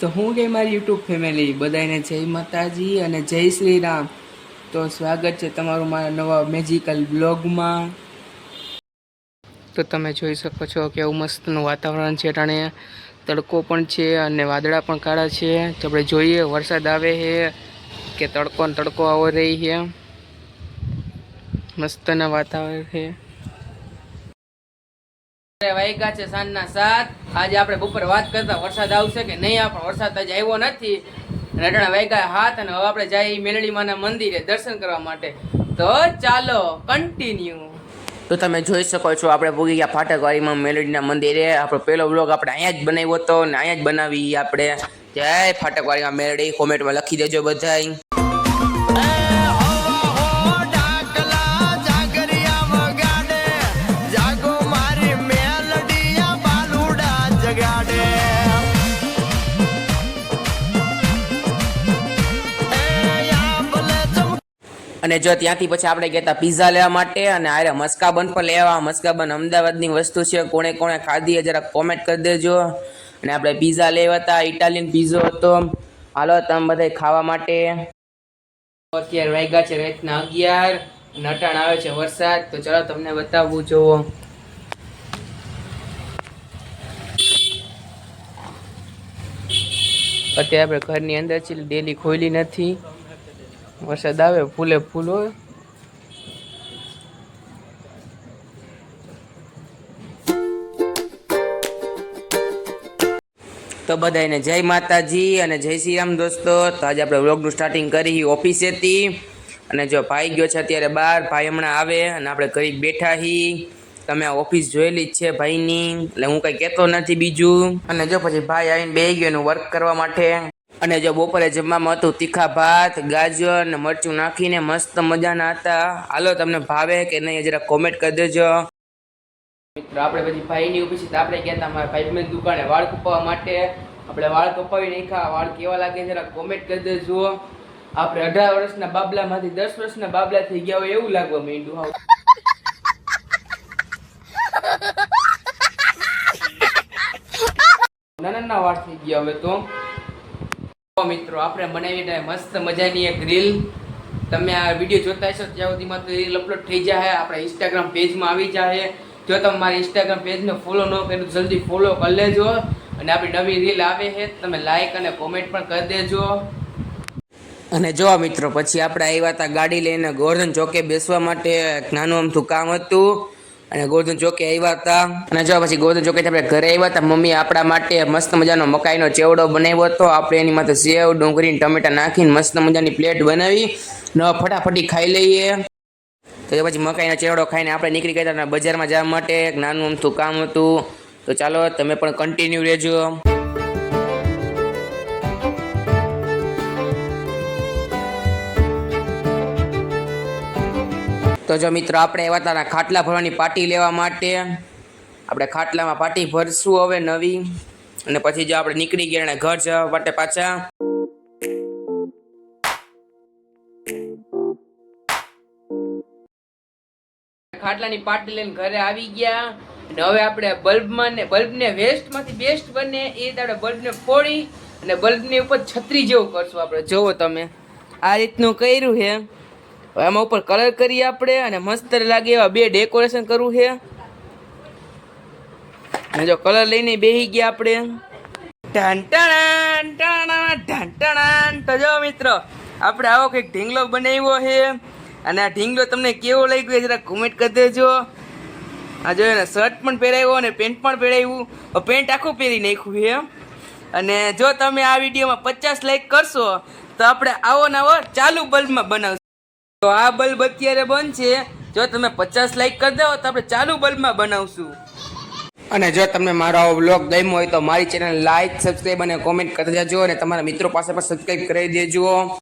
તો હું કે મારી યુટ્યુબ ફેમિલી બધાને જય માતાજી અને જય શ્રી રામ તો સ્વાગત છે તમારું મારા નવા મેજિકલ બ્લોગમાં તો તમે જોઈ શકો છો કે એવું મસ્તનું વાતાવરણ છે, ટાણે તડકો પણ છે અને વાદળા પણ કાળા છે. તો આપણે જોઈએ, વરસાદ આવે છે કે તડકો તડકો આવો રહી છે મસ્તના વાતાવરણ છે. વાગ્યા છે સાંજના સાત. આજે આપણે બપોર વાત કરતા વરસાદ આવશે કે નહીં આપણે વરસાદ આજે આવ્યો નથી. રટણા વાયગા હાથ અને હવે આપણે જઈએ મેલડીમાના મંદિરે દર્શન કરવા માટે. તો ચાલો કન્ટિન્યુ તો તમે જોઈ શકો છો, આપણે ભોગી ગયા ફાટકવાડીમાં મેલડીના મંદિરે. આપણો પહેલો વ્લોગ આપણે અહીંયા જ બનાવ્યો હતો ને અહીંયા જ બનાવી આપણે. જય ફાટકવાડીમાં મેલડી કોમેન્ટમાં લખી દેજો બધાય. અને જો ત્યાંથી પછી આપણે ગયા હતા પીઝા લેવા માટે અને આરે મસ્કાબન પણ લેવા. મસ્કાબન અમદાવાદની વસ્તુ છે. કોણે કોણે ખાધી એ જરા કોમેન્ટ કરી દેજો. અને આપણે પીઝા લેવા હતા. ઇટાલિયન પીઝો હતો. હાલો, તમે બધા ખાવા માટે. અત્યારે વાગ્યા છે રાતના અગિયાર. નટાણ આવે છે વરસાદ. તો ચલો તમને બતાવવું જોવો અત્યારે આપણે ઘરની અંદર છે ડેલી ખોલી નથી. વરસાદ આવે, ફૂલે ફૂલ હોય. તો બધાને જય માતાજી અને જય શ્રી રામ દોસ્તો. તો આજે આપણે વ્લોગનું સ્ટાર્ટિંગ કરી ઓફિસેથી અને જો ભાઈ ગયો છે અત્યારે બહાર ભાઈ હમણાં આવે અને આપણે ઘરે બેઠા હી. તમે ઓફિસ જોયેલી જ છે ભાઈની. એટલે હું કંઈ કહેતો નથી બીજું. અને જો પછી ભાઈ આવીને બે ગયો એનું વર્ક કરવા માટે. અને જો બપોરે જમવામાં હતું, તીખા ભાત, ગાજર ને મરચું નાખીને મસ્ત મજાના હતા. હાલો તમને ભાવે કે નહીં જરા કોમેન્ટ કરી દેજો. મિત્રો, આપણે પછી ભાઈની છે આપણે ગયા હતા? ભાઈ દુકાને વાળ કપાવવા માટે. આપણે વાળ કપાવી નાખ્યા. વાળ કેવા લાગે જરા કોમેન્ટ કરી દેજો. આપણે અઢાર વર્ષના બાબલામાંથી દસ વર્ષના બાબલા થઈ ગયા હોય એવું લાગવા માંડ્યું. હાવ. નાના નાના વાળ થઈ ગયા હવે તો. મિત્રો, આપણે બનાવી મસ્ત મજાની એક રીલ તમે આ વીડિયો જોતા હશો ત્યાં સુધીમાં તો રીલ અપલોડ થઈ જાય. આપણા ઇન્સ્ટાગ્રામ પેજમાં આવી જાય. જો તમે મારા ઇન્સ્ટાગ્રામ પેજને ફોલો ન કર્યું તો જલ્દી ફોલો કરી લેજો. અને આપણી નવી રીલ આવે છે, તમે લાઈક અને કોમેન્ટ પણ કરી દેજો. અને જો મિત્રો, પછી આપણે આવ્યા હતા ગાડી લઈને ગોર્ધન ચોકે બેસવા માટે. નાનું અમથું કામ હતું. અને ગોર્ધન ચોકે આવ્યા હતા. અને જો પછી ગોર્ધન ચોકે આપણે ઘરે આવ્યા હતા, મમ્મી આપણા માટે મસ્ત મજાનો મકાઈનો ચેવડો બનાવ્યો હતો. આપણે એની માથે સેવ, ડુંગળી, ટમેટા નાખીને મસ્ત મજાની પ્લેટ બનાવી ન ફટાફટી ખાઈ લઈએ. તો પછી મકાઈનો ચેવડો ખાઈને આપણે નીકળી ગયા હતા બજારમાં જવા માટે એક નાનું અમથું કામ હતું. તો ચાલો તમે પણ કન્ટિન્યુ રહેજો. તો જો મિત્રો, આપણે એવા તારા ખાટલા ભરવાની પાટી લેવા માટે આપણે ખાટલામાં પાટી ભરશું હવે નવી. અને પછી જો આપણે નીકળી ગયા અને ઘર જવા માટે પાછા. ખાટલાની પાટી લઈને ઘરે આવી ગયા. અને હવે આપણે બલ્બમાં ને બલ્બને વેસ્ટમાંથી બેસ્ટ બને એ રીતે આપણે બલ્બને ફોડી અને બલ્બની ઉપર છત્રી જેવું કરશું આપણે. જોવો તમે, આ રીતનું કર્યું છે. આમાં ઉપર કલર કરીએ આપણે અને મસ્ત લાગે એવા બે ડેકોરેશન કરવું છે. અને જો કલર લઈને બેસી ગયા આપણે. ઢાંટાણા, ઢાંટણા તો જો મિત્રો આપણે આવો કંઈક ઢીંગલો બનાવ્યો છે. અને આ ઢીંગલો તમને કેવો લાગ્યો જરા કોમેન્ટ કરી દેજો. આ જો એને શર્ટ પણ પહેરાવ્યો અને પેન્ટ પણ પહેરાવ્યું. પેન્ટ આખું પહેરી નાખ્યું છે. અને જો તમે આ વિડીયોમાં પચાસ લાઈક કરશો તો આપણે આવો નવો ચાલુ બલ્બમાં બનાવશું. તો આ બલ્બ અત્યારે બંધ છે. જો તમે પચાસ લાઈક કરી દો, તો આપણે ચાલુ બલ્બમાં બનાવશું. અને જો તમને મારો આવો બ્લોગ ગમ્યો હોય તો મારી ચેનલ લાઈક સબસ્ક્રાઈબ અને કોમેન્ટ કરી દેજો અને તમારા મિત્રો પાસે પણ સબસ્ક્રાઈબ કરી દેજો.